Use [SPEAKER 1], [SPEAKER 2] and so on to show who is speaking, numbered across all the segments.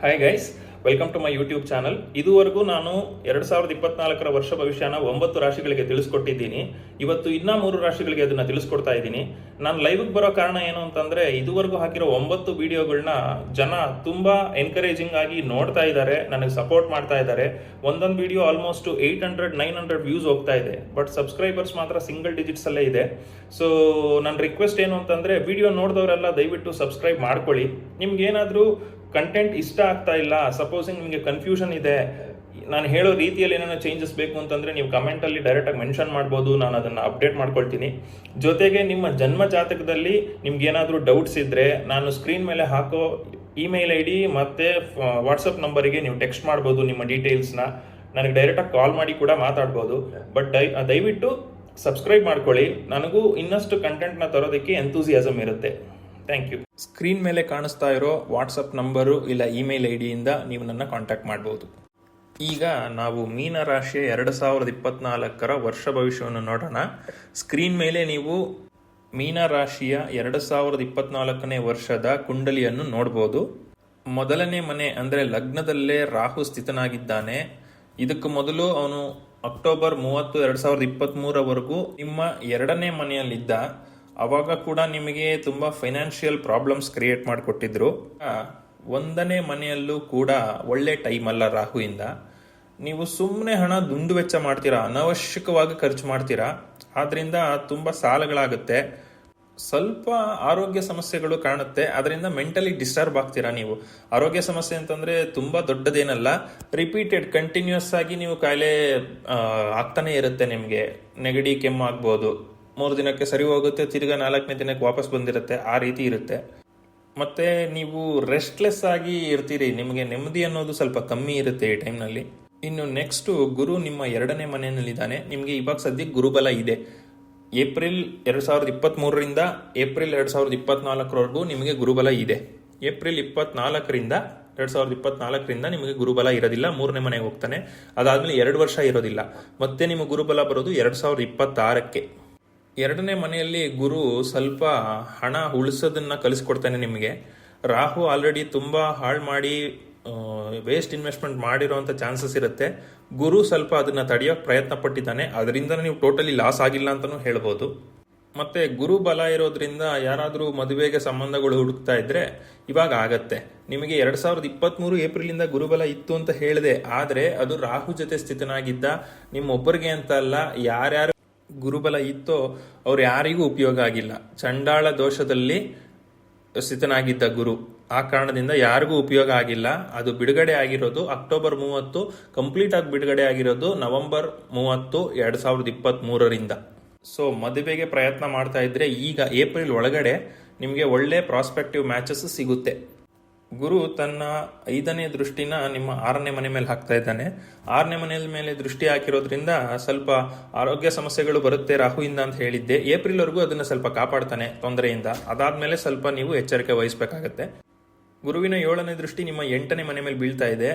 [SPEAKER 1] Hi guys welcome to my YouTube channel ಇದುವರೆಗೂ ನಾನು ಎರಡು ಸಾವಿರದ ಇಪ್ಪತ್ನಾಲ್ಕರ ವರ್ಷ ಭವಿಷ್ಯನ ಒಂಬತ್ತು ರಾಶಿಗಳಿಗೆ ತಿಳಿಸ್ಕೊಟ್ಟಿದ್ದೀನಿ. ಇವತ್ತು ಇನ್ನೂ ಮೂರು ರಾಶಿಗಳಿಗೆ ಅದನ್ನು ತಿಳಿಸ್ಕೊಡ್ತಾ ಇದ್ದೀನಿ. ನಾನು ಲೈವ್ಗೆ ಬರೋ ಕಾರಣ ಏನು ಅಂತಂದ್ರೆ, ಇದುವರೆಗೂ ಹಾಕಿರೋ ಒಂಬತ್ತು ವಿಡಿಯೋಗಳನ್ನ ಜನ ತುಂಬಾ ಎನ್ಕರೇಜಿಂಗ್ ಆಗಿ ನೋಡ್ತಾ ಇದ್ದಾರೆ, ನನಗೆ ಸಪೋರ್ಟ್ ಮಾಡ್ತಾ ಇದ್ದಾರೆ. ಒಂದೊಂದು video almost eight hundred nine hundred views ಹೋಗ್ತಾ ಇದೆ. ಬಟ್ ಸಬ್ಸ್ಕ್ರೈಬರ್ಸ್ ಮಾತ್ರ ಸಿಂಗಲ್ ಡಿಜಿಟ್ಸ್ ಅಲ್ಲೇ ಇದೆ. ಸೊ ನನ್ನ ರಿಕ್ವೆಸ್ಟ್ ಏನು ಅಂತಂದ್ರೆ ವಿಡಿಯೋ ನೋಡಿದವರೆಲ್ಲ ದಯವಿಟ್ಟು ಸಬ್ಸ್ಕ್ರೈಬ್ ಮಾಡ್ಕೊಳ್ಳಿ. ನಿಮ್ಗೆ ಏನಾದರೂ ಕಂಟೆಂಟ್ ಇಷ್ಟ ಆಗ್ತಾ ಇಲ್ಲ ಸಪೋಸಿಂಗ್ ನಿಮಗೆ ಕನ್ಫ್ಯೂಷನ್ ಇದೆ, ನಾನು ಹೇಳೋ ರೀತಿಯಲ್ಲಿ ಏನಾದ್ರು ಚೇಂಜಸ್ ಬೇಕು ಅಂತಂದ್ರೆ ನೀವು ಕಮೆಂಟಲ್ಲಿ ಡೈರೆಕ್ಟ್ ಆಗಿ ಮೆನ್ಷನ್ ಮಾಡ್ಬೋದು, ನಾನು ಅದನ್ನ ಅಪ್ಡೇಟ್ ಮಾಡ್ಕೊಳ್ತೀನಿ. ಜೊತೆಗೆ ನಿಮ್ಮ ಜನ್ಮ ಜಾತಕದಲ್ಲಿ ನಿಮ್ಗೇನಾದರೂ ಡೌಟ್ಸ್ ಇದ್ದರೆ ನಾನು ಸ್ಕ್ರೀನ್ ಮೇಲೆ ಹಾಕೋ ಇಮೇಲ್ ಐ ಡಿ ಮತ್ತೆ ವಾಟ್ಸಪ್ ನಂಬರಿಗೆ ನೀವು ಟೆಕ್ಸ್ಟ್ ಮಾಡ್ಬೋದು ನಿಮ್ಮ ಡೀಟೇಲ್ಸ್ನ ನನಗೆ ಡೈರೆಕ್ಟಾಗಿ ಕಾಲ್ ಮಾಡಿ ಕೂಡ ಮಾತಾಡ್ಬೋದು. ಬಟ್ ದಯ, ದಯವಿಟ್ಟು ಸಬ್ಸ್ಕ್ರೈಬ್ ಮಾಡ್ಕೊಳ್ಳಿ. ನನಗೂ ಇನ್ನಷ್ಟು ಕಂಟೆಂಟ್ನ ತರೋದಕ್ಕೆ ಎಂತೂಸಿಯಾಸಮ್ ಇರುತ್ತೆ. ಥ್ಯಾಂಕ್ ಯು ಸ್ಕ್ರೀನ್ ಮೇಲೆ ಕಾಣಿಸ್ತಾ ಇರೋ ವಾಟ್ಸಪ್ ನಂಬರು ಇಲ್ಲ ಇಮೇಲ್ ಐ ಡಿಯಿಂದ ನೀವು ನನ್ನ ಕಾಂಟ್ಯಾಕ್ಟ್ ಮಾಡ್ಬೋದು. ಈಗ ನಾವು ಮೀನ ರಾಶಿಯ ಎರಡು ಸಾವಿರದ ಇಪ್ಪತ್ನಾಲ್ಕರ ವರ್ಷ ಭವಿಷ್ಯವನ್ನು ನೋಡೋಣ. ಸ್ಕ್ರೀನ್ ಮೇಲೆ ನೀವು ಮೀನ ರಾಶಿಯ ಎರಡು ಸಾವಿರದ ಇಪ್ಪತ್ನಾಲ್ಕನೇ ವರ್ಷದ ಕುಂಡಲಿಯನ್ನು ನೋಡ್ಬೋದು. ಮೊದಲನೇ ಮನೆ ಅಂದರೆ ಲಗ್ನದಲ್ಲೇ ರಾಹು ಸ್ಥಿತನಾಗಿದ್ದಾನೆ. ಇದಕ್ಕೆ ಮೊದಲು ಅವನು ಅಕ್ಟೋಬರ್ ಮೂವತ್ತು, ಎರಡು ಸಾವಿರದ ಇಪ್ಪತ್ತ್ಮೂರವರೆಗೂ ನಿಮ್ಮ ಎರಡನೇ ಮನೆಯಲ್ಲಿದ್ದ ಅವಾಗ ಕೂಡ ನಿಮಗೆ ತುಂಬಾ ಫೈನಾನ್ಷಿಯಲ್ ಪ್ರಾಬ್ಲಮ್ಸ್ ಕ್ರಿಯೇಟ್ ಮಾಡಿಕೊಟ್ಟಿದ್ರು. ಒಂದನೇ ಮನೆಯಲ್ಲೂ ಕೂಡ ಒಳ್ಳೆ ಟೈಮ್ ಅಲ್ಲ ರಾಹುಯಿಂದ ನೀವು ಸುಮ್ಮನೆ ಹಣ ದುಂಡು ವೆಚ್ಚ ಮಾಡ್ತೀರಾ, ಅನವಶ್ಯಕವಾಗಿ ಖರ್ಚು ಮಾಡ್ತೀರಾ, ಆದ್ರಿಂದ ತುಂಬಾ ಸಾಲಗಳಾಗುತ್ತೆ. ಸ್ವಲ್ಪ ಆರೋಗ್ಯ ಸಮಸ್ಯೆಗಳು ಕಾಣುತ್ತೆ ಅದರಿಂದ ಮೆಂಟಲಿ ಡಿಸ್ಟರ್ಬ್ ಆಗ್ತೀರಾ ನೀವು. ಆರೋಗ್ಯ ಸಮಸ್ಯೆ ಅಂತಂದ್ರೆ ತುಂಬಾ ದೊಡ್ಡದೇನಲ್ಲ ರಿಪೀಟೆಡ್ ಕಂಟಿನ್ಯೂಸ್ ಆಗಿ ನೀವು ಕಾಯಿಲೆ ಆಗ್ತಾನೆ ಇರುತ್ತೆ ನಿಮಗೆ. ನೆಗಡಿ, ಕೆಮ್ಮು ಆಗ್ಬೋದು. ಮೂರು ದಿನಕ್ಕೆ ಸರಿ ಹೋಗುತ್ತೆ, ತಿರ್ಗಾ ನಾಲ್ಕನೇ ದಿನಕ್ಕೆ ವಾಪಸ್ ಬಂದಿರುತ್ತೆ, ಆ ರೀತಿ ಇರುತ್ತೆ. ಮತ್ತೆ ನೀವು ರೆಸ್ಟ್ಲೆಸ್ ಆಗಿ ಇರ್ತೀರಿ, ನಿಮಗೆ ನೆಮ್ಮದಿ ಅನ್ನೋದು ಸ್ವಲ್ಪ ಕಮ್ಮಿ ಇರುತ್ತೆ ಈ ಟೈಮ್ನಲ್ಲಿ ಇನ್ನು ನೆಕ್ಸ್ಟ್ ಗುರು ನಿಮ್ಮ ಎರಡನೇ ಮನೆಯಲ್ಲಿದ್ದಾನೆ, ನಿಮಗೆ ಇವಾಗ ಸದ್ಯಕ್ಕೆ ಗುರುಬಲ ಇದೆ. ಏಪ್ರಿಲ್ ಎರಡ್ ಸಾವಿರದ ಇಪ್ಪತ್ತ್ ಮೂರರಿಂದ ಏಪ್ರಿಲ್ ಎರಡ್ ಸಾವಿರದ ಇಪ್ಪತ್ನಾಲ್ಕರವರೆಗೂ ನಿಮಗೆ ಗುರುಬಲ ಇದೆ. ಏಪ್ರಿಲ್ ಇಪ್ಪತ್ನಾಲ್ಕರಿಂದ ಎರಡ್ ಸಾವಿರದ ಇಪ್ಪತ್ನಾಲ್ಕರಿಂದ ನಿಮಗೆ ಗುರುಬಲ ಇರೋದಿಲ್ಲ, ಮೂರನೇ ಮನೆಗೆ ಹೋಗ್ತಾನೆ. ಅದಾದ್ಮೇಲೆ ಎರಡು ವರ್ಷ ಇರೋದಿಲ್ಲ. ಮತ್ತೆ ನಿಮ್ಮ ಗುರುಬಲ ಬರೋದು ಎರಡ್ ಸಾವಿರದ ಇಪ್ಪತ್ತಾರಕ್ಕೆ. ಎರಡನೇ ಮನೆಯಲ್ಲಿ ಗುರು ಸ್ವಲ್ಪ ಹಣ ಉಳಿಸೋದನ್ನ ಕಲಿಸ್ಕೊಡ್ತಾನೆ ನಿಮಗೆ. ರಾಹು ಆಲ್ರೆಡಿ ತುಂಬಾ ಹಾಳು ಮಾಡಿ ವೇಸ್ಟ್ ಇನ್ವೆಸ್ಟ್ಮೆಂಟ್ ಮಾಡಿರೋಂಥ ಚಾನ್ಸಸ್ ಇರುತ್ತೆ. ಗುರು ಸ್ವಲ್ಪ ಅದನ್ನ ತಡೆಯೋಕೆ ಪ್ರಯತ್ನ ಪಟ್ಟಿದ್ದಾನೆ ಅದರಿಂದ ನೀವು ಟೋಟಲಿ ಲಾಸ್ ಆಗಿಲ್ಲ ಅಂತಲೂ ಹೇಳ್ಬೋದು. ಮತ್ತೆ ಗುರು ಬಲ ಇರೋದ್ರಿಂದ ಯಾರಾದರೂ ಮದುವೆಗೆ ಸಂಬಂಧಗಳು ಹುಡುಕ್ತಾ ಇದ್ರೆ ಇವಾಗ ಆಗತ್ತೆ. ನಿಮಗೆ ಎರಡ್ ಸಾವಿರದ ಇಪ್ಪತ್ಮೂರು ಏಪ್ರಿಲಿಂದ ಗುರುಬಲ ಇತ್ತು ಅಂತ ಹೇಳಿದೆ. ಆದ್ರೆ ಅದು ರಾಹು ಜೊತೆ ಸ್ಥಿತನಾಗಿದ್ದ ನಿಮ್ಮೊಬ್ಬರಿಗೆ ಅಂತ ಅಲ್ಲ, ಯಾರ್ಯಾರು ಗುರುಬಲ ಇತ್ತೋ ಅವ್ರು ಯಾರಿಗೂ ಉಪಯೋಗ ಆಗಿಲ್ಲ. ಚಂಡಾಳ ದೋಷದಲ್ಲಿ ಸ್ಥಿತನಾಗಿದ್ದ ಗುರು. ಆ ಕಾರಣದಿಂದ ಯಾರಿಗೂ ಉಪಯೋಗ ಆಗಿಲ್ಲ. ಅದು ಬಿಡುಗಡೆ ಆಗಿರೋದು ಅಕ್ಟೋಬರ್ ಮೂವತ್ತು, ಕಂಪ್ಲೀಟ್ ಆಗಿ ಬಿಡುಗಡೆ ಆಗಿರೋದು ನವೆಂಬರ್ ಮೂವತ್ತು, ಎರಡ್ ಸಾವಿರದ ಇಪ್ಪತ್ತ್ ಮೂರರಿಂದ ಸೊ ಮದುವೆಗೆ ಪ್ರಯತ್ನ ಮಾಡ್ತಾ ಇದ್ರೆ ಈಗ ಏಪ್ರಿಲ್ ಒಳಗಡೆ ನಿಮಗೆ ಒಳ್ಳೆ ಪ್ರಾಸ್ಪೆಕ್ಟಿವ್ ಮ್ಯಾಚಸ್ ಸಿಗುತ್ತೆ. ಗುರು ತನ್ನ ಐದನೇ ದೃಷ್ಟಿನ ನಿಮ್ಮ ಆರನೇ ಮನೆ ಮೇಲೆ ಹಾಕ್ತಾ ಇದ್ದಾನೆ. ಆರನೇ ಮನೆಯ ಮೇಲೆ ದೃಷ್ಟಿ ಹಾಕಿರೋದ್ರಿಂದ ಸ್ವಲ್ಪ ಆರೋಗ್ಯ ಸಮಸ್ಯೆಗಳು ಬರುತ್ತೆ ರಾಹುಯಿಂದ ಅಂತ ಹೇಳಿದ್ದೆ. ಏಪ್ರಿಲ್ ವರೆಗೂ ಅದನ್ನ ಸ್ವಲ್ಪ ಕಾಪಾಡ್ತಾನೆ ತೊಂದರೆಯಿಂದ. ಅದಾದ್ಮೇಲೆ ಸ್ವಲ್ಪ ನೀವು ಎಚ್ಚರಿಕೆ ವಹಿಸಬೇಕಾಗತ್ತೆ. ಗುರುವಿನ ಏಳನೇ ದೃಷ್ಟಿ ನಿಮ್ಮ ಎಂಟನೇ ಮನೆ ಮೇಲೆ ಬೀಳ್ತಾ ಇದೆ.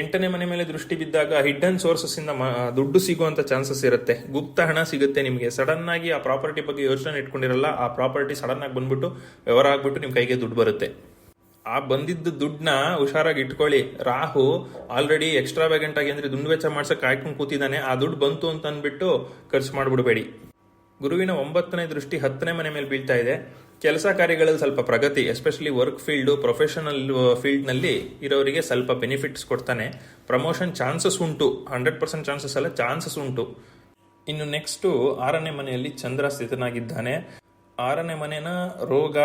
[SPEAKER 1] ಎಂಟನೇ ಮನೆ ಮೇಲೆ ದೃಷ್ಟಿ ಬಿದ್ದಾಗ ಹಿಡ್ಡನ್ ಸೋರ್ಸಸ್ ಇಂದ ದುಡ್ಡು ಸಿಗುವಂತ ಚಾನ್ಸಸ್ ಇರುತ್ತೆ. ಗುಪ್ತ ಹಣ ಸಿಗುತ್ತೆ ನಿಮಗೆ. ಸಡನ್ ಆಗಿ ಆ ಪ್ರಾಪರ್ಟಿ ಬಗ್ಗೆ ಯೋಚನೆ ಇಟ್ಕೊಂಡಿರಲ್ಲ, ಆ ಪ್ರಾಪರ್ಟಿ ಸಡನ್ ಆಗಿ ಬಂದ್ಬಿಟ್ಟು, ವ್ಯವಹಾರ ಆಗ್ಬಿಟ್ಟು ನಿಮ್ಮ ಕೈಗೆ ದುಡ್ಡು ಬರುತ್ತೆ. ಆ ಬಂದಿದ್ದ ದುಡ್ಡನ್ನ ಹುಷಾರಾಗಿ ಇಟ್ಕೊಳ್ಳಿ. ರಾಹು ಆಲ್ರೆಡಿ ಎಕ್ಸ್ಟ್ರಾ ವ್ಯಾಗೆಂಟ್ ಆಗಿ ಅಂದ್ರೆ ದುಂಡು ವೆಚ್ಚ ಮಾಡ್ಸಕ್ ಕಾಯ್ಕೊಂಡು ಕೂತಿದ್ದಾನೆ. ಆ ದುಡ್ಡು ಬಂತು ಅಂತ ಅಂದ್ಬಿಟ್ಟು ಖರ್ಚು ಮಾಡ್ಬಿಡ್ಬೇಡಿ. ಗುರುವಿನ ಒಂಬತ್ತನೇ ದೃಷ್ಟಿ ಹತ್ತನೇ ಮನೆ ಮೇಲೆ ಬೀಳ್ತಾ ಇದೆ. ಕೆಲಸ ಕಾರ್ಯಗಳಲ್ಲಿ ಸ್ವಲ್ಪ ಪ್ರಗತಿ ಎಸ್ಪೆಷಲಿ ವರ್ಕ್ ಫೀಲ್ಡ್ ಪ್ರೊಫೆಷನಲ್ ಫೀಲ್ಡ್ನಲ್ಲಿ ಇರೋರಿಗೆ ಸ್ವಲ್ಪ ಬೆನಿಫಿಟ್ಸ್ ಕೊಡ್ತಾನೆ. ಪ್ರಮೋಷನ್ ಚಾನ್ಸಸ್ ಉಂಟು. ಹಂಡ್ರೆಡ್ ಪರ್ಸೆಂಟ್ ಚಾನ್ಸಸ್ ಅಲ್ಲ ಚಾನ್ಸಸ್ ಉಂಟು. ಇನ್ನು ನೆಕ್ಸ್ಟ್ ಆರನೇ ಮನೆಯಲ್ಲಿ ಚಂದ್ರ ಸ್ಥಿತನಾಗಿದ್ದಾನೆ ಆರನೇ ಮನೆನ ರೋಗ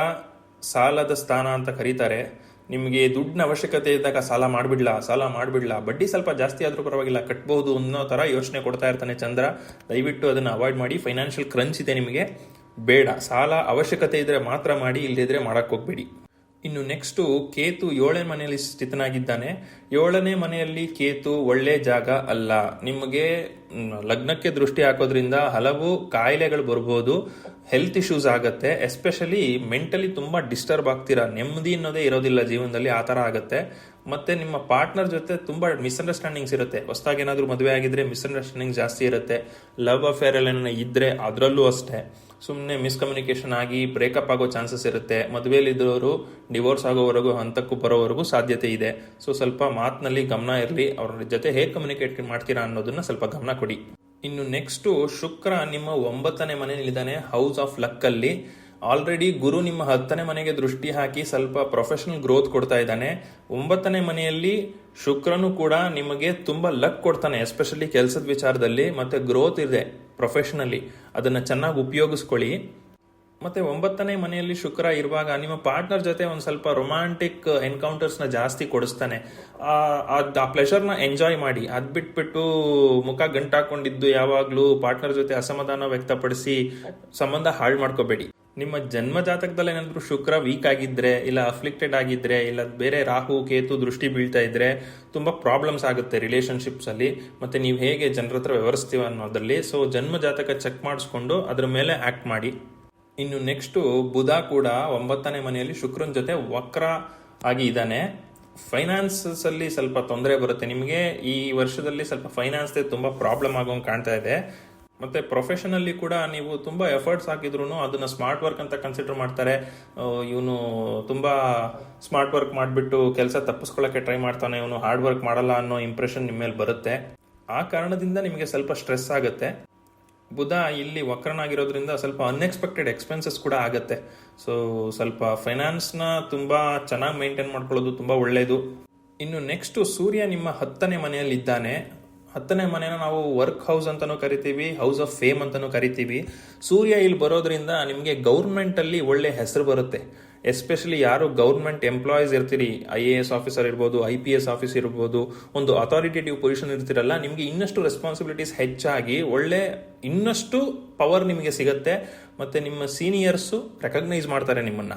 [SPEAKER 1] ಸಾಲದ ಸ್ಥಾನ ಅಂತ ಕರೀತಾರೆ. ನಿಮಗೆ ದುಡ್ಡಿನ ಅವಶ್ಯಕತೆ ಇದ್ದಾಗ ಸಾಲ ಮಾಡಿಬಿಡ್ಲಾ, ಸಾಲ ಮಾಡಿಬಿಡ್ಲ, ಬಡ್ಡಿ ಸ್ವಲ್ಪ ಜಾಸ್ತಿ ಆದರೂ ಪರವಾಗಿಲ್ಲ, ಕಟ್ಬಹುದು ಅನ್ನೋ ಥರ ಯೋಚನೆ ಕೊಡ್ತಾ ಇರ್ತಾನೆ ಚಂದ್ರ. ದಯವಿಟ್ಟು ಅದನ್ನು ಅವಾಯ್ಡ್ ಮಾಡಿ ಫೈನಾನ್ಷಿಯಲ್ ಕ್ರಂಚ್ ಇದೆ ನಿಮಗೆ. ಬೇಡ, ಸಾಲ ಅವಶ್ಯಕತೆ ಇದ್ದರೆ ಮಾತ್ರ ಮಾಡಿ ಇಲ್ಲದಿದ್ರೆ ಮಾಡೋಕ್ಕೆ ಹೋಗ್ಬೇಡಿ. ಇನ್ನು ನೆಕ್ಸ್ಟು ಕೇತು ಏಳನೇ ಮನೆಯಲ್ಲಿ ಸ್ಥಿತನಾಗಿದ್ದಾನೆ. ಏಳನೇ ಮನೆಯಲ್ಲಿ ಕೇತು ಒಳ್ಳೆ ಜಾಗ ಅಲ್ಲ. ನಿಮಗೆ ಲಗ್ನಕ್ಕೆ ದೃಷ್ಟಿ ಹಾಕೋದ್ರಿಂದ ಹಲವು ಕಾಯಿಲೆಗಳು ಬರ್ಬೋದು ಹೆಲ್ತ್ ಇಶ್ಯೂಸ್ ಆಗುತ್ತೆ ಎಸ್ಪೆಷಲಿ ಮೆಂಟಲಿ ತುಂಬಾ ಡಿಸ್ಟರ್ಬ್ ಆಗ್ತೀರಾ? ನೆಮ್ಮದಿ ಅನ್ನೋದೇ ಇರೋದಿಲ್ಲ ಜೀವನದಲ್ಲಿ, ಆ ತರ ಆಗುತ್ತೆ. ಮತ್ತೆ ನಿಮ್ಮ ಪಾರ್ಟ್ನರ್ ಜೊತೆ ತುಂಬಾ ಮಿಸ್ಅಂಡರ್ಸ್ಟ್ಯಾಂಡಿಂಗ್ಸ್ ಇರುತ್ತೆ. ಹೊಸದಾಗಿ ಏನಾದರೂ ಮದುವೆ ಆಗಿದ್ರೆ ಮಿಸ್ಅಂಡರ್ಸ್ಟ್ಯಾಂಡಿಂಗ್ ಜಾಸ್ತಿ ಇರುತ್ತೆ. ಲವ್ ಅಫೇರ್ ಎಲ್ಲ ಇದ್ರೆ ಅದರಲ್ಲೂ ಅಷ್ಟೇ. ಸುಮ್ಮನೆ ಮಿಸ್ಕಮ್ಯುನಿಕೇಶನ್ ಆಗಿ ಬ್ರೇಕಪ್ ಆಗೋ ಚಾನ್ಸಸ್ ಇರುತ್ತೆ. ಮದುವೆಯಲ್ಲಿದ್ದವರು ಡಿವೋರ್ಸ್ ಆಗೋವರೆಗೂ ಹಂತಕ್ಕೂ ಬರೋವರೆಗೂ ಸಾಧ್ಯತೆ ಇದೆ. ಸೊ ಸ್ವಲ್ಪ ಮಾತಿನಲ್ಲಿ ಗಮನ ಇರಲಿ. ಅವ್ರ ಜೊತೆ ಹೇಗೆ ಕಮ್ಯುನಿಕೇಟ್ ಮಾಡ್ತೀರಾ ಅನ್ನೋದನ್ನ ಸ್ವಲ್ಪ ಗಮನ ಕೊಡಿ. ಇನ್ನು ನೆಕ್ಸ್ಟು ಶುಕ್ರ ನಿಮ್ಮ ಒಂಬತ್ತನೇ ಮನೆಯಲ್ಲಿದ್ದಾನೆ ಹೌಸ್ ಆಫ್ ಲಕ್ ಅಲ್ಲಿ. ಆಲ್ರೆಡಿ ಗುರು ನಿಮ್ಮ ಹತ್ತನೇ ಮನೆಗೆ ದೃಷ್ಟಿ ಹಾಕಿ ಸ್ವಲ್ಪ ಪ್ರೊಫೆಷನಲ್ ಗ್ರೋತ್ ಕೊಡ್ತಾ ಇದ್ದಾನೆ. ಒಂಬತ್ತನೇ ಮನೆಯಲ್ಲಿ ಶುಕ್ರನು ಕೂಡ ನಿಮಗೆ ತುಂಬಾ ಲಕ್ ಕೊಡ್ತಾನೆ ಎಸ್ಪೆಷಲಿ ಕೆಲಸದ ವಿಚಾರದಲ್ಲಿ. ಮತ್ತೆ ಗ್ರೋತ್ ಇದೆ. ಪ್ರೊಫೆಷನಲಿ ಅದನ್ನು ಚೆನ್ನಾಗಿ ಉಪಯೋಗಿಸ್ಕೊಳ್ಳಿ. ಮತ್ತೆ ಒಂಬತ್ತನೇ ಮನೆಯಲ್ಲಿ ಶುಕ್ರ ಇರುವಾಗ ನಿಮ್ಮ ಪಾರ್ಟ್ನರ್ ಜೊತೆ ಒಂದು ಸ್ವಲ್ಪ ರೊಮ್ಯಾಂಟಿಕ್ ಎನ್ಕೌಂಟರ್ಸ್ನ ಜಾಸ್ತಿ ಕೊಡಿಸ್ತಾನೆ. ಆ ಆ ಪ್ಲೆಷರ್ನ ಎಂಜಾಯ್ ಮಾಡಿ. ಅದ್ ಬಿಟ್ಬಿಟ್ಟು ಮುಖ ಗಂಟಾಕೊಂಡಿದ್ದು ಯಾವಾಗಲೂ ಪಾರ್ಟ್ನರ್ ಜೊತೆ ಅಸಮಾಧಾನ ವ್ಯಕ್ತಪಡಿಸಿ ಸಂಬಂಧ ಹಾಳು ಮಾಡ್ಕೋಬೇಡಿ. ನಿಮ್ಮ ಜನ್ಮ ಜಾತಕದಲ್ಲಿ ಏನಾದ್ರು ಶುಕ್ರ ವೀಕ್ ಆಗಿದ್ರೆ, ಇಲ್ಲ ಅಫ್ಲಿಕ್ಟೆಡ್ ಆಗಿದ್ರೆ, ಇಲ್ಲ ಬೇರೆ ರಾಹು, ಕೇತು ದೃಷ್ಟಿ ಬೀಳ್ತಾ ಇದ್ರೆ ತುಂಬಾ ಪ್ರಾಬ್ಲಮ್ಸ್ ಆಗುತ್ತೆ ರಿಲೇಶನ್ಶಿಪ್ಸ್ ಅಲ್ಲಿ. ಮತ್ತೆ ನೀವು ಹೇಗೆ ಜನರ ಹತ್ರ ವ್ಯವಹರಿಸ್ತೀವ ಅನ್ನೋದ್ರಲ್ಲಿ ಸೊ ಜನ್ಮ ಜಾತಕ ಚೆಕ್ ಮಾಡಿಸ್ಕೊಂಡು ಅದ್ರ ಮೇಲೆ ಆಕ್ಟ್ ಮಾಡಿ. ಇನ್ನು ನೆಕ್ಸ್ಟ್ ಬುಧ ಕೂಡ ಒಂಬತ್ತನೇ ಮನೆಯಲ್ಲಿ ಶುಕ್ರನ್ ಜೊತೆ ವಕ್ರ ಆಗಿ ಇದ್ದಾನೆ. ಅಲ್ಲಿ ಸ್ವಲ್ಪ ತೊಂದರೆ ಬರುತ್ತೆ. ನಿಮಗೆ ಈ ವರ್ಷದಲ್ಲಿ ಸ್ವಲ್ಪ ಫೈನಾನ್ಸ್ ತುಂಬಾ ಪ್ರಾಬ್ಲಮ್ ಆಗೋಂಗೆ ಕಾಣ್ತಾ ಇದೆ. ಮತ್ತೆ ಪ್ರೊಫೆಷನಲ್ಲಿ ಕೂಡ ನೀವು ತುಂಬಾ ಎಫರ್ಟ್ಸ್ ಹಾಕಿದ್ರು ಅದನ್ನ ಸ್ಮಾರ್ಟ್ ವರ್ಕ್ ಅಂತ ಕನ್ಸಿಡರ್ ಮಾಡ್ತಾರೆ. ಇವನು ತುಂಬಾ ಸ್ಮಾರ್ಟ್ ವರ್ಕ್ ಮಾಡಿಬಿಟ್ಟು ಕೆಲಸ ತಪ್ಪಿಸ್ಕೊಳ್ಳೋಕೆ ಟ್ರೈ ಮಾಡ್ತಾನೆ, ಇವನು ಹಾರ್ಡ್ ವರ್ಕ್ ಮಾಡಲ್ಲ ಅನ್ನೋ ಇಂಪ್ರೆಷನ್ ನಿಮ್ಮ ಮೇಲೆ ಬರುತ್ತೆ. ಆ ಕಾರಣದಿಂದ ನಿಮಗೆ ಸ್ವಲ್ಪ ಸ್ಟ್ರೆಸ್ ಆಗುತ್ತೆ. ಬುಧ ಇಲ್ಲಿ ವಕ್ರನಾಗಿರೋದ್ರಿಂದ ಸ್ವಲ್ಪ ಅನ್ಎಕ್ಸ್ಪೆಕ್ಟೆಡ್ ಎಕ್ಸ್ಪೆನ್ಸಸ್ ಕೂಡ ಆಗುತ್ತೆ. ಸೊ ಸ್ವಲ್ಪ ಫೈನಾನ್ಸ್ನ ತುಂಬಾ ಚೆನ್ನಾಗಿ ಮೇಂಟೈನ್ ಮಾಡ್ಕೊಳ್ಳೋದು ತುಂಬಾ ಒಳ್ಳೆಯದು ಇನ್ನು ನೆಕ್ಸ್ಟ್ ಸೂರ್ಯ ನಿಮ್ಮ ಹತ್ತನೇ ಮನೆಯಲ್ಲಿ ಇದ್ದಾನೆ ಹತ್ತನೇ ಮನೆನ ನಾವು ವರ್ಕ್ ಹೌಸ್ ಅಂತಲೂ ಕರಿತೀವಿ ಹೌಸ್ ಆಫ್ ಫೇಮ್ ಅಂತಲೂ ಕರಿತೀವಿ. ಸೂರ್ಯ ಇಲ್ಲಿ ಬರೋದ್ರಿಂದ ನಿಮಗೆ ಗೌರ್ಮೆಂಟಲ್ಲಿ ಒಳ್ಳೆ ಹೆಸರು ಬರುತ್ತೆ. ಎಸ್ಪೆಷಲಿ ಯಾರು ಗೌರ್ಮೆಂಟ್ ಎಂಪ್ಲಾಯೀಸ್ ಇರ್ತೀರಿ ಐ ಎ ಎಸ್ ಆಫೀಸರ್ ಇರ್ಬೋದು ಐ ಪಿ ಎಸ್ ಆಫೀಸ್ ಇರ್ಬೋದು, ಒಂದು ಅಥಾರಿಟೇಟಿವ್ ಪೊಸಿಷನ್ ಇರ್ತೀರಲ್ಲ, ನಿಮಗೆ ಇನ್ನಷ್ಟು ರೆಸ್ಪಾನ್ಸಿಬಿಲಿಟೀಸ್ ಹೆಚ್ಚಾಗಿ ಒಳ್ಳೆ ಇನ್ನಷ್ಟು ಪವರ್ ನಿಮಗೆ ಸಿಗುತ್ತೆ. ಮತ್ತೆ ನಿಮ್ಮ ಸೀನಿಯರ್ಸು ರೆಕಗ್ನೈಸ್ ಮಾಡ್ತಾರೆ ನಿಮ್ಮನ್ನ.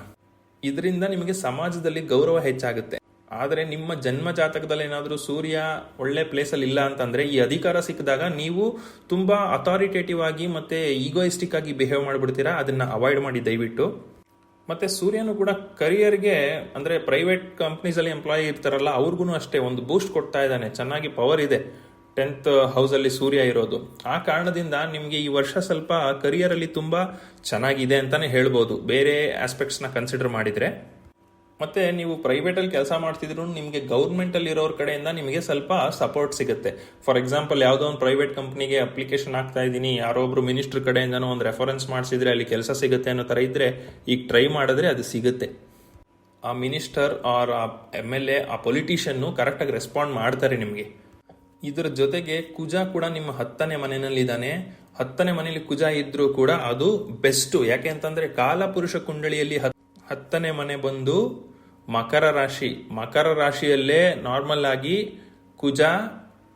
[SPEAKER 1] ಇದರಿಂದ ನಿಮಗೆ ಸಮಾಜದಲ್ಲಿ ಗೌರವ ಹೆಚ್ಚಾಗುತ್ತೆ. ಆದರೆ ನಿಮ್ಮ ಜನ್ಮ ಜಾತಕದಲ್ಲಿ ಏನಾದರೂ ಸೂರ್ಯ ಒಳ್ಳೆ ಪ್ಲೇಸಲ್ಲಿ ಇಲ್ಲ ಅಂತಂದರೆ ಈ ಅಧಿಕಾರ ಸಿಕ್ಕಿದಾಗ ನೀವು ತುಂಬಾ ಅಥಾರಿಟೇಟಿವ್ ಆಗಿ ಮತ್ತೆ ಈಗೋಯಿಸ್ಟಿಕ್ ಆಗಿ ಬಿಹೇವ್ ಮಾಡಿಬಿಡ್ತೀರಾ? ಅದನ್ನ ಅವಾಯ್ಡ್ ಮಾಡಿ ದಯವಿಟ್ಟು. ಮತ್ತೆ ಸೂರ್ಯನು ಕೂಡ ಕರಿಯರ್ಗೆ ಅಂದ್ರೆ ಪ್ರೈವೇಟ್ ಕಂಪ್ನೀಸಲ್ಲಿ ಎಂಪ್ಲಾಯಿ ಇರ್ತಾರಲ್ಲ ಅವ್ರಿಗೂ ಅಷ್ಟೇ ಒಂದು ಬೂಸ್ಟ್ ಕೊಡ್ತಾ ಇದ್ದಾನೆ. ಚೆನ್ನಾಗಿ ಪವರ್ ಇದೆ. ಟೆಂತ್ ಹೌಸ್ ಅಲ್ಲಿ ಸೂರ್ಯ ಇರೋದು. ಆ ಕಾರಣದಿಂದ ನಿಮಗೆ ಈ ವರ್ಷ ಸ್ವಲ್ಪ ಕರಿಯರ್ ಅಲ್ಲಿ ತುಂಬಾ ಚೆನ್ನಾಗಿದೆ ಅಂತಾನೆ ಹೇಳ್ಬೋದು. ಬೇರೆ ಆಸ್ಪೆಕ್ಟ್ಸ್ನ ಕನ್ಸಿಡರ್ ಮಾಡಿದ್ರೆ. ಮತ್ತೆ ನೀವು ಪ್ರೈವೇಟ್ ಅಲ್ಲಿ ಕೆಲಸ ಮಾಡ್ತಿದ್ರು ನಿಮಗೆ ಗೌರ್ಮೆಂಟ್ ಅಲ್ಲಿ ಇರೋರ್ ಕಡೆಯಿಂದ ನಿಮಗೆ ಸ್ವಲ್ಪ ಸಪೋರ್ಟ್ ಸಿಗುತ್ತೆ. ಫಾರ್ ಎಕ್ಸಾಂಪಲ್ ಯಾವುದೋ ಒಂದು ಪ್ರೈವೇಟ್ ಕಂಪ್ನಿಗೆ ಅಪ್ಲಿಕೇಶನ್ ಹಾಕ್ತಾ ಇದ್ದೀನಿ, ಯಾರೋ ಒಬ್ರು ಮಿನಿಸ್ಟರ್ ಕಡೆಯಿಂದನೋ ಒಂದು ರೆಫರೆನ್ಸ್ ಮಾಡಿಸಿದ್ರೆ ಅಲ್ಲಿ ಕೆಲಸ ಸಿಗುತ್ತೆ ಅನ್ನೋ ತರ ಇದ್ರೆ ಈಗ ಟ್ರೈ ಮಾಡಿದ್ರೆ ಅದು ಸಿಗುತ್ತೆ. ಆ ಮಿನಿಸ್ಟರ್ ಆರ್ ಆ ಎಂ ಎಲ್ ಎ ಆ ಪೊಲಿಟಿಷಿಯನ್ ಕರೆಕ್ಟಾಗಿ ರೆಸ್ಪಾಂಡ್ ಮಾಡ್ತಾರೆ ನಿಮಗೆ. ಇದರ ಜೊತೆಗೆ ಕುಜಾ ಕೂಡ ನಿಮ್ಮ ಹತ್ತನೇ ಮನೆಯಲ್ಲಿದ್ದಾನೆ. ಹತ್ತನೇ ಮನೆಯಲ್ಲಿ ಕುಜಾ ಇದ್ದರೂ ಕೂಡ ಅದು ಬೆಸ್ಟ್ ಯಾಕೆ ಅಂತಂದ್ರೆ ಕಾಲಪುರುಷ ಕುಂಡಳಿಯಲ್ಲಿ ಹತ್- ಹತ್ತನೇ ಮನೆ ಬಂದು ಮಕರ ರಾಶಿ. ಮಕರ ರಾಶಿಯಲ್ಲೇ ನಾರ್ಮಲ್ ಆಗಿ ಕುಜ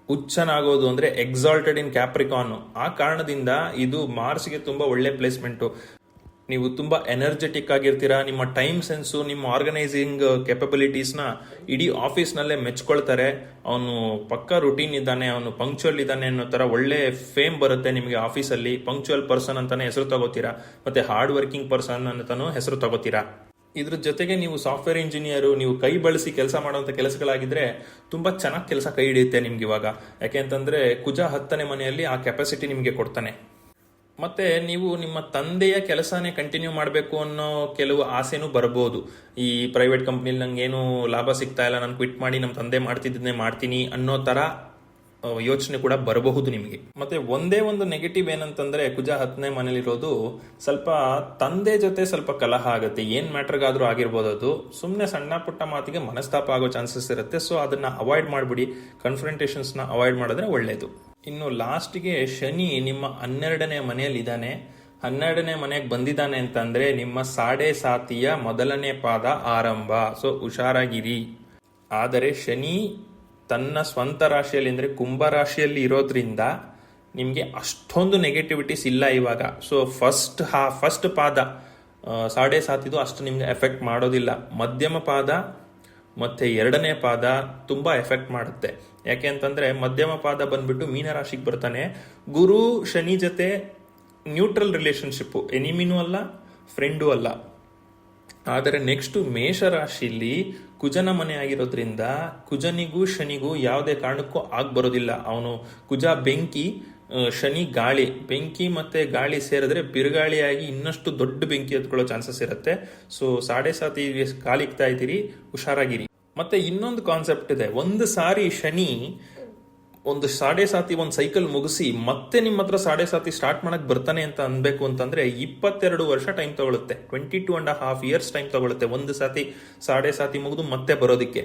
[SPEAKER 1] ಹುಚ್ಚನಾಗೋದು ಅಂದ್ರೆ ಎಕ್ಸಾಲ್ಟೆಡ್ ಇನ್ ಕ್ಯಾಪ್ರಿಕಾನ್ ಆ ಕಾರಣದಿಂದ ಇದು ಮಾರ್ಸ್ಗೆ ತುಂಬಾ ಒಳ್ಳೆ ಪ್ಲೇಸ್ಮೆಂಟು ನೀವು ತುಂಬಾ ಎನರ್ಜೆಟಿಕ್ ಆಗಿರ್ತೀರಾ, ನಿಮ್ಮ ಟೈಮ್ ಸೆನ್ಸು ನಿಮ್ಮ ಆರ್ಗನೈಸಿಂಗ್ ಕೆಪಬಿಲಿಟೀಸ್ನ ಇಡೀ ಆಫೀಸ್ನಲ್ಲೇ ಮೆಚ್ಕೊಳ್ತಾರೆ. ಅವನು ಪಕ್ಕಾ ರುಟೀನ್ ಇದ್ದಾನೆ, ಅವನು ಪಂಕ್ಚುಯಲ್ ಇದ್ದಾನೆ ಅನ್ನೋ ಥರ ಒಳ್ಳೆ ಫೇಮ್ ಬರುತ್ತೆ ನಿಮಗೆ ಆಫೀಸಲ್ಲಿ ಪಂಕ್ಚುಯಲ್ ಪರ್ಸನ್ ಅಂತಾನೆ ಹೆಸರು ತಗೋತೀರಾ, ಮತ್ತೆ ಹಾರ್ಡ್ ವರ್ಕಿಂಗ್ ಪರ್ಸನ್ ಅಂತಾನು ಹೆಸರು ತಗೋತೀರಾ. ಇದ್ರ ಜೊತೆಗೆ ನೀವು ಸಾಫ್ಟ್ವೇರ್ ಇಂಜಿನಿಯರ್ ನೀವು ಕೈ ಬಳಸಿ ಕೆಲಸ ಮಾಡುವಂತ ಕೆಲಸಗಳಾಗಿದ್ರೆ ತುಂಬಾ ಚೆನ್ನಾಗಿ ಕೆಲಸ ಕೈ ಹಿಡಿಯುತ್ತೆ ನಿಮ್ಗೆ ಇವಾಗ. ಯಾಕೆ ಅಂತಂದ್ರೆ ಕುಜ ಹತ್ತನೇ ಮನೆಯಲ್ಲಿ ಆ ಕೆಪಾಸಿಟಿ ನಿಮಗೆ ಕೊಡ್ತಾನೆ. ಮತ್ತೆ ನೀವು ನಿಮ್ಮ ತಂದೆಯ ಕೆಲಸನೇ ಕಂಟಿನ್ಯೂ ಮಾಡಬೇಕು ಅನ್ನೋ ಕೆಲವು ಆಸೆನೂ ಬರಬಹುದು ಈ ಪ್ರೈವೇಟ್ ಕಂಪ್ನಿಲಿ ನಂಗೇನು ಲಾಭ ಸಿಗ್ತಾ ಇಲ್ಲ ನಾನು ಕ್ವಿಟ್ ಮಾಡಿ ನಮ್ಮ ತಂದೆ ಮಾಡ್ತಿದ್ದನ್ನೇ ಮಾಡ್ತೀನಿ ಅನ್ನೋ ಆ, ಯೋಚನೆ ಕೂಡ ಬರಬಹುದು ನಿಮಗೆ. ಮತ್ತೆ ಒಂದೇ ಒಂದು ನೆಗೆಟಿವ್ ಏನಂತಂದ್ರೆ ಕುಜ ಹತ್ತನೇ ಮನೇಲಿರೋದು ಸ್ವಲ್ಪ ತಂದೆ ಜೊತೆ ಸ್ವಲ್ಪ ಕಲಹ ಆಗುತ್ತೆ, ಏನ್ ಮ್ಯಾಟರ್ಗಾದ್ರೂ ಆಗಿರ್ಬೋದು ಅದು. ಸುಮ್ಮನೆ ಸಣ್ಣ ಪುಟ್ಟ ಮಾತಿಗೆ ಮನಸ್ತಾಪ ಆಗೋ ಚಾನ್ಸಸ್ ಇರುತ್ತೆ ಸೊ ಅದನ್ನ ಅವಾಯ್ಡ್ ಮಾಡ್ಬಿಡಿ. ನ ಅವಾಯ್ಡ್ ಮಾಡಿದ್ರೆ ಒಳ್ಳೇದು. ಇನ್ನು ಲಾಸ್ಟ್ಗೆ ಶನಿ ನಿಮ್ಮ ಹನ್ನೆರಡನೇ ಮನೆಯಲ್ಲಿ ಇದ್ದಾನೆ ಹನ್ನೆರಡನೇ ಮನೆಗೆ ಬಂದಿದ್ದಾನೆ ಅಂತಂದ್ರೆ ನಿಮ್ಮ ಸಾಡೆ ಸಾತಿಯ ಮೊದಲನೇ ಪಾದ ಆರಂಭ. ಸೊ ಹುಷಾರಾಗಿರಿ. ಆದರೆ ಶನಿ ತನ್ನ ಸ್ವಂತ ರಾಶಿಯಲ್ಲಿ ಅಂದರೆ ಕುಂಭ ರಾಶಿಯಲ್ಲಿ ಇರೋದ್ರಿಂದ ನಿಮಗೆ ಅಷ್ಟೊಂದು ನೆಗೆಟಿವಿಟೀಸ್ ಇಲ್ಲ ಇವಾಗ. ಸೊ ಫಸ್ಟ್ ಹಾ ಫಸ್ಟ್ ಪಾದ ಸಾಡೆ ಸಾತಿದು ಅಷ್ಟು ನಿಮ್ಗೆ ಎಫೆಕ್ಟ್ ಮಾಡೋದಿಲ್ಲ. ಮಧ್ಯಮ ಪಾದ ಮತ್ತೆ ಎರಡನೇ ಪಾದ ತುಂಬ ಎಫೆಕ್ಟ್ ಮಾಡುತ್ತೆ. ಯಾಕೆ ಅಂತಂದ್ರೆ ಮಧ್ಯಮ ಪಾದ ಬಂದ್ಬಿಟ್ಟು ಮೀನರಾಶಿಗೆ ಬರ್ತಾನೆ. ಗುರು, ಶನಿ ಜೊತೆ ನ್ಯೂಟ್ರಲ್ ರಿಲೇಶನ್ಶಿಪ್ ಎನಿಮಿನೂ ಅಲ್ಲ ಫ್ರೆಂಡು ಅಲ್ಲ. ಆದರೆ ನೆಕ್ಸ್ಟ್ ಮೇಷರಾಶಿಲಿ ಕುಜನ ಮನೆ ಆಗಿರೋದ್ರಿಂದ ಕುಜನಿಗೂ ಶನಿಗೂ ಯಾವುದೇ ಕಾರಣಕ್ಕೂ ಆಗ್ಬರೋದಿಲ್ಲ ಅವನು ಕುಜ, ಬೆಂಕಿ ಶನಿ, ಗಾಳಿ. ಬೆಂಕಿ ಮತ್ತೆ ಗಾಳಿ ಸೇರಿದ್ರೆ ಬಿರುಗಾಳಿಯಾಗಿ ಇನ್ನಷ್ಟು ದೊಡ್ಡ ಬೆಂಕಿ ಎತ್ಕೊಳ್ಳೋ ಚಾನ್ಸಸ್ ಇರುತ್ತೆ. ಸೊ ಸಾಡೆ ಸಾತಿ ಕಾಲಿಕ್ತಾ ಇದ್ದೀರಿ, ಹುಷಾರಾಗಿರಿ. ಮತ್ತೆ ಇನ್ನೊಂದು ಕಾನ್ಸೆಪ್ಟ್ ಇದೆ. ಒಂದು ಸಾರಿ ಶನಿ ಒಂದು ಸಾಡೆ ಸಾತಿ ಒಂದು ಸೈಕಲ್ ಮುಗಿಸಿ ಮತ್ತೆ ನಿಮ್ಮ ಹತ್ರ ಸಾಡೆ ಸಾತಿ ಸ್ಟಾರ್ಟ್ ಮಾಡಕ್ ಬರ್ತಾನೆ ಅಂತ ಅನ್ಬೇಕು ಅಂತಂದ್ರೆ ಇಪ್ಪತ್ತೆರಡು ವರ್ಷ ಟೈಮ್ ತಗೊಳುತ್ತೆ. Twenty two and half years time ತಗೊಳುತ್ತೆ. ಒಂದು ಸಾತಿ ಸಾಡೆ ಸಾತಿ ಮುಗಿದು ಮತ್ತೆ ಬರೋದಕ್ಕೆ.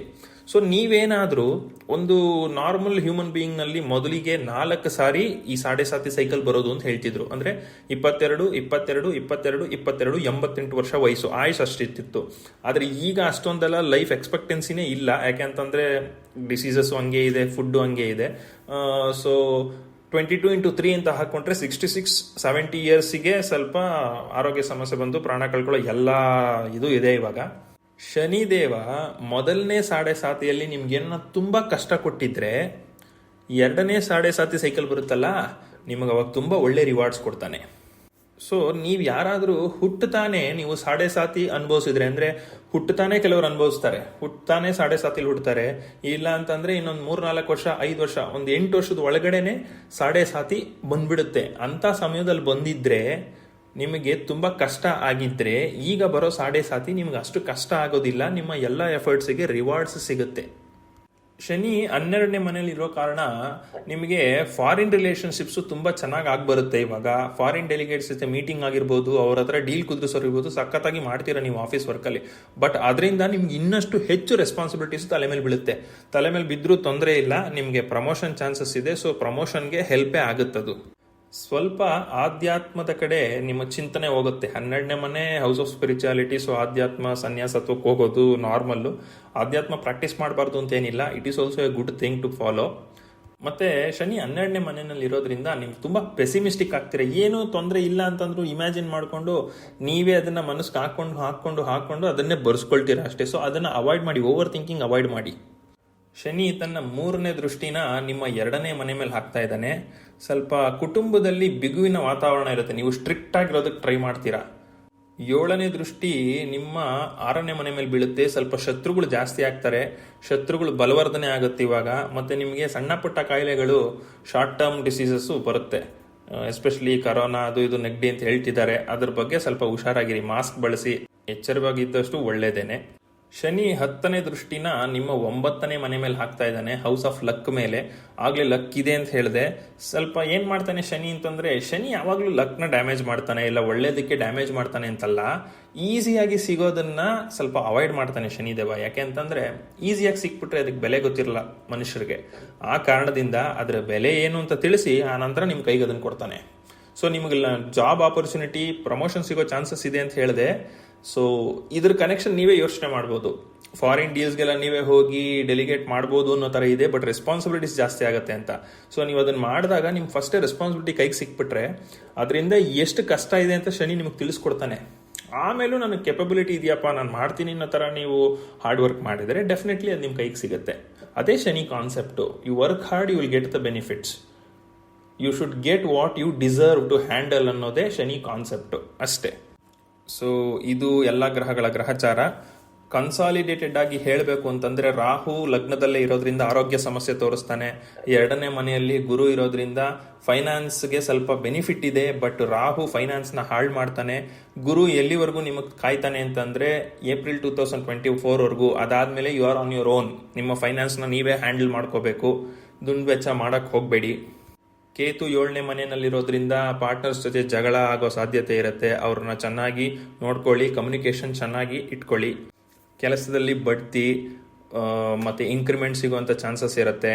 [SPEAKER 1] ಸೊ ನೀವೇನಾದರೂ ಒಂದು ನಾರ್ಮಲ್ ಹ್ಯೂಮನ್ ಬೀಯಿಂಗ್ನಲ್ಲಿ ಮೊದಲಿಗೆ ನಾಲ್ಕು ಸಾರಿ ಈ ಸಾಡೆ ಸಾತಿ ಸೈಕಲ್ ಬರೋದು ಅಂತ ಹೇಳ್ತಿದ್ರು. ಅಂದ್ರೆ ಇಪ್ಪತ್ತೆರಡು ಇಪ್ಪತ್ತೆರಡು ಇಪ್ಪತ್ತೆರಡು ಇಪ್ಪತ್ತೆರಡು, ಎಂಬತ್ತೆಂಟು ವರ್ಷ ವಯಸ್ಸು, ಆಯುಷ್ ಅಷ್ಟಿತ್ತು ಆದ್ರೆ ಈಗ ಅಷ್ಟೊಂದೆಲ್ಲ ಲೈಫ್ ಎಕ್ಸ್ಪೆಕ್ಟೆನ್ಸಿನೇ ಇಲ್ಲ. ಯಾಕೆಂತಂದ್ರೆ ಡಿಸೀಸಸ್ಸು ಹಂಗೆ ಇದೆ ಫುಡ್ ಹಂಗೆ ಇದೆ. So twenty two into three ಅಂತ ಹಾಕೊಂಡ್ರೆ ಸಿಕ್ಸ್ಟಿ ಸಿಕ್ಸ್ ಸೆವೆಂಟಿ ಇಯರ್ಸಿಗೆ ಸ್ವಲ್ಪ ಆರೋಗ್ಯ ಸಮಸ್ಯೆ ಬಂದು ಪ್ರಾಣ ಕಳ್ಕೊಳ್ಳೋ ಎಲ್ಲ ಇದು ಇದೆ ಇವಾಗ. ಶನಿದೇವ ಮೊದಲನೇ ಸಾಡೆ ಸಾತಿಯಲ್ಲಿ ನಿಮ್ಗೇನ ತುಂಬಾ ಕಷ್ಟ ಕೊಟ್ಟಿದ್ರೆ, ಎರಡನೇ ಸಾಡೆ ಸಾತಿ ಸೈಕಲ್ ಬರುತ್ತಲ್ಲ, ನಿಮಗೆ ಅವಾಗ ತುಂಬಾ ಒಳ್ಳೆ ರಿವಾರ್ಡ್ಸ್ ಕೊಡ್ತಾನೆ. ಸೊ ನೀವು ಯಾರಾದರೂ ಹುಟ್ಟುತ್ತಾನೆ ನೀವು ಸಾಡೆ ಸಾತಿ ಅನುಭವಿಸಿದ್ರೆ, ಅಂದ್ರೆ ಹುಟ್ಟುತ್ತಾನೆ ಕೆಲವರು ಅನುಭವಿಸ್ತಾರೆ, ಹುಟ್ಟುತ್ತಾನೆ ಸಾಡೆ ಸಾತಿಲಿ ಹುಡ್ತಾರೆ ಇಲ್ಲ ಅಂತಂದರೆ ಇನ್ನೊಂದು ಮೂರ್ ನಾಲ್ಕು ವರ್ಷ, ಐದು ವರ್ಷ, ಒಂದು ಎಂಟು ವರ್ಷದ ಒಳಗಡೆನೆ ಸಾಡೆ ಸಾತಿ ಬಂದ್ಬಿಡುತ್ತೆ. ಅಂತ ಸಮಯದಲ್ಲಿ ಬಂದಿದ್ರೆ ನಿಮಗೆ ತುಂಬ ಕಷ್ಟ ಆಗಿದ್ರೆ ಈಗ ಬರೋ ಸಾಡೆ ಸಾತಿ ನಿಮ್ಗೆ ಅಷ್ಟು ಕಷ್ಟ ಆಗೋದಿಲ್ಲ. ನಿಮ್ಮ ಎಲ್ಲ ಎಫರ್ಟ್ಸಿಗೆ ರಿವಾರ್ಡ್ಸ್ ಸಿಗುತ್ತೆ. ಶನಿ ಹನ್ನೆರಡನೇ ಮನೇಲಿ ಇರೋ ಕಾರಣ ನಿಮಗೆ ಫಾರಿನ್ ರಿಲೇಷನ್ಶಿಪ್ಸ್ ತುಂಬ ಚೆನ್ನಾಗಿ ಆಗ್ಬರುತ್ತೆ ಇವಾಗ. ಫಾರಿನ್ ಡೆಲಿಗೇಟ್ಸ್ ಜೊತೆ ಮೀಟಿಂಗ್ ಆಗಿರ್ಬೋದು, ಅವ್ರ ಹತ್ರ ಡೀಲ್ ಕುದುರಿಸೋರಿರ್ಬೋದು, ಸಖತ್ತಾಗಿ ಮಾಡ್ತೀರಾ ನೀವು ಆಫೀಸ್ ವರ್ಕಲ್ಲಿ ಬಟ್ ಅದರಿಂದ ನಿಮ್ಗೆ ಇನ್ನಷ್ಟು ಹೆಚ್ಚು ರೆಸ್ಪಾನ್ಸಿಬಿಲಿಟೀಸ್ ತಲೆ ಮೇಲೆ ಬೀಳುತ್ತೆ. ತಲೆ ಮೇಲೆ ಬಿದ್ದರೂ ತೊಂದರೆ ಇಲ್ಲ, ನಿಮಗೆ ಪ್ರಮೋಷನ್ ಚಾನ್ಸಸ್ ಇದೆ ಸೊ ಪ್ರಮೋಷನ್ಗೆ ಹೆಲ್ಪೇ ಆಗುತ್ತದು. ಸ್ವಲ್ಪ ಆಧ್ಯಾತ್ಮದ ಕಡೆ ನಿಮ್ಮ ಚಿಂತನೆ ಹೋಗುತ್ತೆ. ಹನ್ನೆರಡನೇ ಮನೆ ಹೌಸ್ ಆಫ್ ಸ್ಪಿರಿಚುಯಾಲಿಟಿ ಸೊ ಆಧ್ಯಾತ್ಮ, ಸನ್ಯಾಸತ್ವಕ್ಕೆ ಹೋಗೋದು ನಾರ್ಮಲ್ಲು ಆಧ್ಯಾತ್ಮ ಪ್ರಾಕ್ಟೀಸ್ ಮಾಡಬಾರ್ದು ಅಂತ ಏನಿಲ್ಲ. It is also a good thing to follow ಮತ್ತೆ ಶನಿ ಹನ್ನೆರಡನೇ ಮನೆಯಲ್ಲಿ ಇರೋದ್ರಿಂದ ನಿಮ್ಗೆ ತುಂಬಾ ಪೆಸಿಮಿಸ್ಟಿಕ್ ಆಗ್ತೀರ. ಏನು ತೊಂದರೆ ಇಲ್ಲ ಅಂತಂದ್ರು ಇಮ್ಯಾಜಿನ್ ಮಾಡಿಕೊಂಡು ನೀವೇ ಅದನ್ನ ಮನಸ್ಸಿಗೆ ಹಾಕೊಂಡು ಹಾಕೊಂಡು ಹಾಕೊಂಡು ಅದನ್ನೇ ಬರ್ಸ್ಕೊಳ್ತೀರ ಅಷ್ಟೇ. ಸೊ ಅದನ್ನ ಅವಾಯ್ಡ್ ಮಾಡಿ ಓವರ್ ಥಿಂಕಿಂಗ್ ಅವಾಯ್ಡ್ ಮಾಡಿ. ಶನಿ ತನ್ನ ಮೂರನೇ ದೃಷ್ಟಿನ ನಿಮ್ಮ ಎರಡನೇ ಮನೆ ಮೇಲೆ ಹಾಕ್ತಾ ಇದ್ದಾನೆ. ಸ್ವಲ್ಪ ಕುಟುಂಬದಲ್ಲಿ ಬಿಗುವಿನ ವಾತಾವರಣ ಇರುತ್ತೆ. ನೀವು ಸ್ಟ್ರಿಕ್ಟ್ ಆಗಿರೋದಕ್ಕೆ ಟ್ರೈ ಮಾಡ್ತೀರಾ? ಏಳನೇ ದೃಷ್ಟಿ, ನಿಮ್ಮ ಆರನೇ ಮನೆ ಮೇಲೆ ಬೀಳುತ್ತೆ. ಸ್ವಲ್ಪ ಶತ್ರುಗಳು ಜಾಸ್ತಿ ಆಗ್ತಾರೆ. ಶತ್ರುಗಳು ಬಲವರ್ಧನೆ ಆಗುತ್ತೆ ಇವಾಗ. ಮತ್ತೆ ನಿಮಗೆ ಸಣ್ಣ ಪುಟ್ಟ ಕಾಯಿಲೆಗಳು ಶಾರ್ಟ್ ಟರ್ಮ್ ಡಿಸೀಸಸ್ಸು ಬರುತ್ತೆ. ಎಸ್ಪೆಷಲಿ ಕರೋನಾ ಅದು ಇದು, ನೆಗಡಿ ಅಂತ ಹೇಳ್ತಿದ್ದಾರೆ. ಅದ್ರ ಬಗ್ಗೆ ಸ್ವಲ್ಪ ಹುಷಾರಾಗಿರಿ. ಮಾಸ್ಕ್ ಬಳಸಿ. ಎಚ್ಚರವಾಗಿದ್ದಷ್ಟು ಒಳ್ಳೇದೇನೆ. ಶನಿ ಹತ್ತನೇ ದೃಷ್ಟಿನ ನಿಮ್ಮ ಒಂಬತ್ತನೇ ಮನೆ ಮೇಲೆ ಹಾಕ್ತಾ ಇದ್ದಾನೆ ಹೌಸ್ ಆಫ್ ಲಕ್ ಮೇಲೆ. ಆಗ್ಲೇ ಲಕ್ ಇದೆ ಅಂತ ಹೇಳಿದೆ. ಸ್ವಲ್ಪ ಏನ್ ಮಾಡ್ತಾನೆ ಶನಿ ಅಂತಂದ್ರೆ, ಶನಿ ಯಾವಾಗ್ಲೂ ಲಕ್ನ ಡ್ಯಾಮೇಜ್ ಮಾಡ್ತಾನೆ, ಇಲ್ಲ ಒಳ್ಳೇದಕ್ಕೆ ಡ್ಯಾಮೇಜ್ ಮಾಡ್ತಾನೆ ಅಂತಲ್ಲ. ಈಸಿಯಾಗಿ ಸಿಗೋದನ್ನ ಸ್ವಲ್ಪ ಅವಾಯ್ಡ್ ಮಾಡ್ತಾನೆ ಶನಿದೇವ ಯಾಕೆ ಅಂತಂದ್ರೆ ಈಸಿಯಾಗಿ ಸಿಕ್ಬಿಟ್ರೆ ಅದಕ್ಕೆ ಬೆಲೆ ಗೊತ್ತಿರಲ್ಲ ಮನುಷ್ಯರಿಗೆ. ಆ ಕಾರಣದಿಂದ ಅದರ ಬೆಲೆ ಏನು ಅಂತ ತಿಳಿಸಿ, ಆ ನಂತರ ನಿಮ್ ಕೈಗೆ ಅದನ್ನ ಕೊಡ್ತಾನೆ. ಸೊ ನಿಮಗೆ ಜಾಬ್ ಆಪರ್ಚುನಿಟಿ ಪ್ರಮೋಷನ್ ಸಿಗೋ ಚಾನ್ಸಸ್ ಇದೆ ಅಂತ ಹೇಳಿದೆ. ಸೊ ಇದ್ರ ಕನೆಕ್ಷನ್ ನೀವೇ ಯೋಚನೆ ಮಾಡ್ಬೋದು. ಫಾರಿನ್ ಡೀಲ್ಸ್ಗೆಲ್ಲ ನೀವೇ ಹೋಗಿ ಡೆಲಿಗೇಟ್ ಮಾಡ್ಬೋದು ಅನ್ನೋ ಥರ ಇದೆ ಬಟ್ ರೆಸ್ಪಾನ್ಸಿಬಿಲಿಟೀಸ್ ಜಾಸ್ತಿ ಆಗುತ್ತೆ ಅಂತ. ಸೊ ನೀವು ಅದನ್ನ ಮಾಡಿದಾಗ ನಿಮ್ಮ ಫಸ್ಟೇ ರೆಸ್ಪಾನ್ಸಿಬಿಲಿಟಿ ಕೈಗೆ ಸಿಕ್ಬಿಟ್ರೆ, ಅದರಿಂದ ಎಷ್ಟು ಕಷ್ಟ ಇದೆ ಅಂತ ಶನಿ ನಿಮಗೆ ತಿಳಿಸ್ಕೊಡ್ತಾನೆ. ಆಮೇಲೂ ನನಗೆ ಕೆಪಬಿಲಿಟಿ ಇದೆಯಪ್ಪ, ನಾನು ಮಾಡ್ತೀನಿ ಅನ್ನೋ ಥರ ನೀವು ಹಾರ್ಡ್ ವರ್ಕ್ ಮಾಡಿದರೆ ಡೆಫಿನೆಟ್ಲಿ ಅದು ನಿಮ್ಮ ಕೈಗೆ ಸಿಗುತ್ತೆ. ಅದೇ Shani concept you work hard you will get the benefits you should get what you deserve to handle ಅನ್ನೋದೇ ಶನಿ ಕಾನ್ಸೆಪ್ಟ್ ಅಷ್ಟೇ. ಸೊ ಇದು ಎಲ್ಲ ಗ್ರಹಗಳ ಗ್ರಹಚಾರ. ಕನ್ಸಾಲಿಡೇಟೆಡ್ ಆಗಿ ಹೇಳಬೇಕು ಅಂತಂದ್ರೆ ರಾಹು ಲಗ್ನದಲ್ಲೇ ಇರೋದ್ರಿಂದ ಆರೋಗ್ಯ ಸಮಸ್ಯೆ ತೋರಿಸ್ತಾನೆ. ಎರಡನೇ ಮನೆಯಲ್ಲಿ ಗುರು ಇರೋದ್ರಿಂದ ಫೈನಾನ್ಸ್ಗೆ ಸ್ವಲ್ಪ ಬೆನಿಫಿಟ್ ಇದೆ ಬಟ್ ರಾಹು ಫೈನಾನ್ಸ್ನ ಹಾಳು ಮಾಡ್ತಾನೆ. ಗುರು ಎಲ್ಲಿವರೆಗೂ ನಿಮಗೆ ಕಾಯ್ತಾನೆ ಅಂತಂದ್ರೆ ಏಪ್ರಿಲ್ ಟೂ ತೌಸಂಡ್ ಟ್ವೆಂಟಿ ಫೋರ್ವರೆಗೂ ಅದಾದ್ಮೇಲೆ you are on your own ನಿಮ್ಮ ಫೈನಾನ್ಸ್ನ ನೀವೇ ಹ್ಯಾಂಡಲ್ ಮಾಡ್ಕೋಬೇಕು. ದುಂಡು ವೆಚ್ಚ ಮಾಡಕ್ ಹೋಗಬೇಡಿ. ಕೇತು ಏಳನೇ ಮನೆಯಲ್ಲಿರೋದ್ರಿಂದ ಪಾರ್ಟ್ನರ್ಸ್ ಜೊತೆ ಜಗಳ ಆಗೋ ಸಾಧ್ಯತೆ ಇರುತ್ತೆ. ಅವ್ರನ್ನ ಚೆನ್ನಾಗಿ ನೋಡ್ಕೊಳ್ಳಿ ಕಮ್ಯುನಿಕೇಶನ್ ಚೆನ್ನಾಗಿ ಇಟ್ಕೊಳ್ಳಿ. ಕೆಲಸದಲ್ಲಿ ಬಡ್ತಿ ಮತ್ತು ಇನ್ಕ್ರಿಮೆಂಟ್ ಸಿಗುವಂತ ಚಾನ್ಸಸ್ ಇರುತ್ತೆ.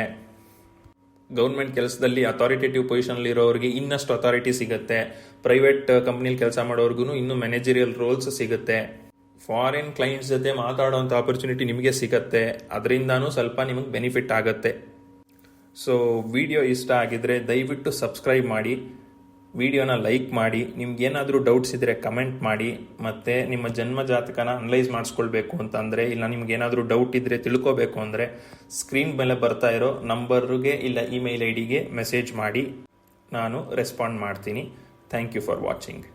[SPEAKER 1] ಗೌರ್ಮೆಂಟ್ ಕೆಲಸದಲ್ಲಿ ಅಥಾರಿಟೇಟಿವ್ ಪೊಸಿಷನ್ ಇರೋರಿಗೆ ಇನ್ನಷ್ಟು ಅಥಾರಿಟಿ ಸಿಗುತ್ತೆ. ಪ್ರೈವೇಟ್ ಕಂಪ್ನಿಲಿ ಕೆಲಸ ಮಾಡೋರ್ಗು ಇನ್ನೂ ಮ್ಯಾನೇಜರಿಯಲ್ ರೋಲ್ಸ್ ಸಿಗುತ್ತೆ. ಫಾರಿನ್ ಕ್ಲೈಂಟ್ಸ್ ಜೊತೆ ಮಾತಾಡುವಂಥ ಆಪರ್ಚುನಿಟಿ ನಿಮಗೆ ಸಿಗತ್ತೆ. ಅದರಿಂದನೂ ಸ್ವಲ್ಪ ನಿಮಗೆ ಬೆನಿಫಿಟ್ ಆಗುತ್ತೆ. ಸೊ ವಿಡಿಯೋ ಇಷ್ಟ ಆಗಿದ್ರೆ ದಯವಿಟ್ಟು ಸಬ್ಸ್ಕ್ರೈಬ್ ಮಾಡಿ ವಿಡಿಯೋನ ಲೈಕ್ ಮಾಡಿ, ನಿಮ್ಗೇನಾದರೂ ಡೌಟ್ಸ್ ಇದ್ದರೆ ಕಮೆಂಟ್ ಮಾಡಿ, ಮತ್ತು ನಿಮ್ಮ ಜನ್ಮ ಜಾತಕನ ಅನಲೈಸ್ ಮಾಡಿಸ್ಕೊಳ್ಬೇಕು ಅಂತಂದರೆ ಇಲ್ಲ ನಿಮ್ಗೇನಾದರೂ ಡೌಟ್ ಇದ್ದರೆ ತಿಳ್ಕೋಬೇಕು ಅಂದರೆ ಸ್ಕ್ರೀನ್ ಮೇಲೆ ಬರ್ತಾ ಇರೋ ನಂಬರ್ಗೆ ಇಲ್ಲ ಇಮೇಲ್ ಐ ಡಿಗೆ ಮೆಸೇಜ್ ಮಾಡಿ, ನಾನು ರೆಸ್ಪಾಂಡ್ ಮಾಡ್ತೀನಿ. Thank you for watching